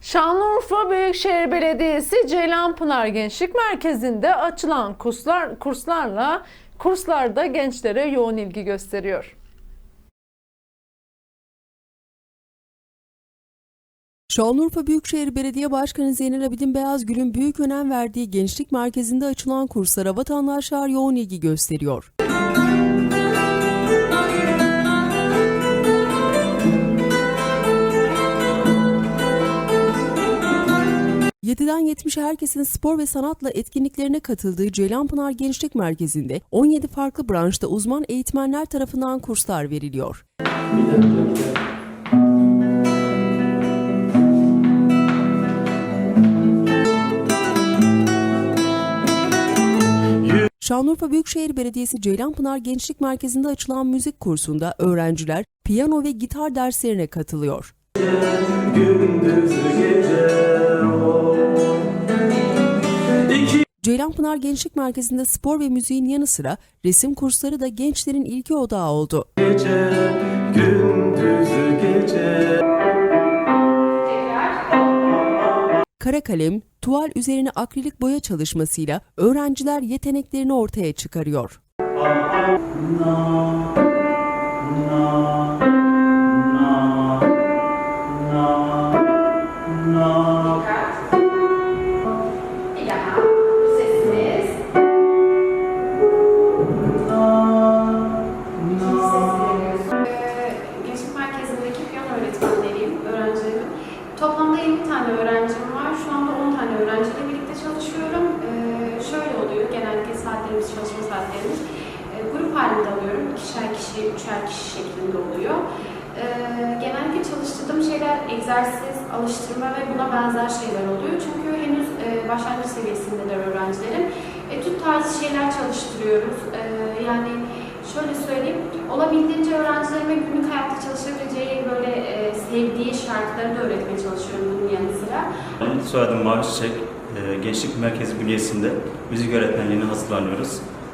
Şanlıurfa Büyükşehir Belediyesi Ceylanpınar Gençlik Merkezi'nde açılan kurslar kurslarla kurslarda gençlere yoğun ilgi gösteriyor. Şanlıurfa Büyükşehir Belediye Başkanı Zeynel Abidin Beyazgül'ün büyük önem verdiği gençlik merkezinde açılan kurslara vatandaşlar yoğun ilgi gösteriyor. ...7'den 70'e herkesin spor ve sanatla etkinliklerine katıldığı Ceylanpınar Gençlik Merkezi'nde 17 farklı branşta uzman eğitmenler tarafından kurslar veriliyor. Şanlıurfa Büyükşehir Belediyesi Ceylanpınar Gençlik Merkezi'nde açılan müzik kursunda öğrenciler piyano ve gitar derslerine katılıyor. gündüz gece Ceylanpınar Gençlik Merkezi'nde spor ve müziğin yanı sıra resim kursları da gençlerin ilgi odağı oldu. gece gündüz gece Kara kalem, tuval üzerine akrilik boya çalışmasıyla öğrenciler yeteneklerini ortaya çıkarıyor. Öğretmenleriyim, öğrencilerimin. Toplamda 20 tane öğrencim var. Şu anda 10 tane öğrenciyle birlikte çalışıyorum. Ee, şöyle oluyor, genellikle saatlerimiz, çalışma saatlerimiz. e, grup halinde alıyorum. İkişer kişi, üçer kişi şeklinde oluyor. Ee, genellikle çalıştırdığım şeyler egzersiz, alıştırma ve buna benzer şeyler oluyor. Çünkü henüz e, başlangıç seviyesindeler öğrencilerim. Etüt tarzı şeyler çalıştırıyoruz. Ee, yani olabildiğince öğrencilerime günlük hayatta çalışabileceği böyle e, sevdiği şarkıları da öğretmeye çalışıyorum bunun yanı sıra. Soyadım Mavi Çiçek. Ee, Gençlik Merkezi bünyesinde müzik öğretmenliğine hazırlanıyoruz.